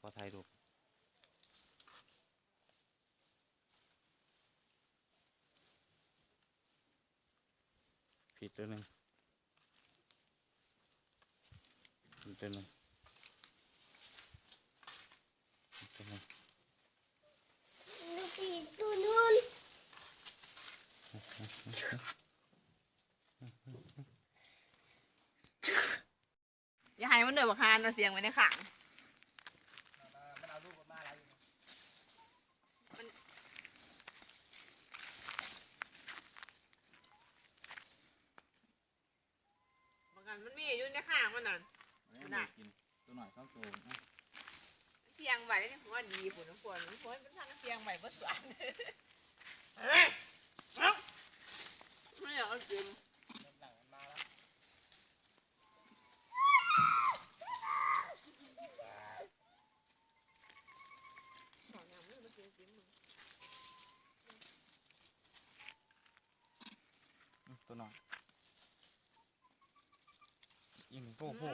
ขอถ่ายรูปผิดตัวหนึ่งผิดตัวหนึ่งผิดตัวหนึ่งลูกปีตัวนู้นอย่าให้มันเดือดบักฮานเอาเสียงไว้ในขัง มันเอาลูกมาอะไรอยู่ บางอันมันมีอยู่ในข้างมันนั่นน่ะ กินตัวหน่อยข้าวโซ่นะเสียงไหวนี่ผมว่าดีผมน้ำฝนน้ำฝนเป็นทางเสียงไหวเบิดสวนเฮ้ยเอ้าไม่อยากเอากินเริ่มหลังมันมาแล้วขออย่างไม่มากินกินมึงตัวหน่อย ยิงโป้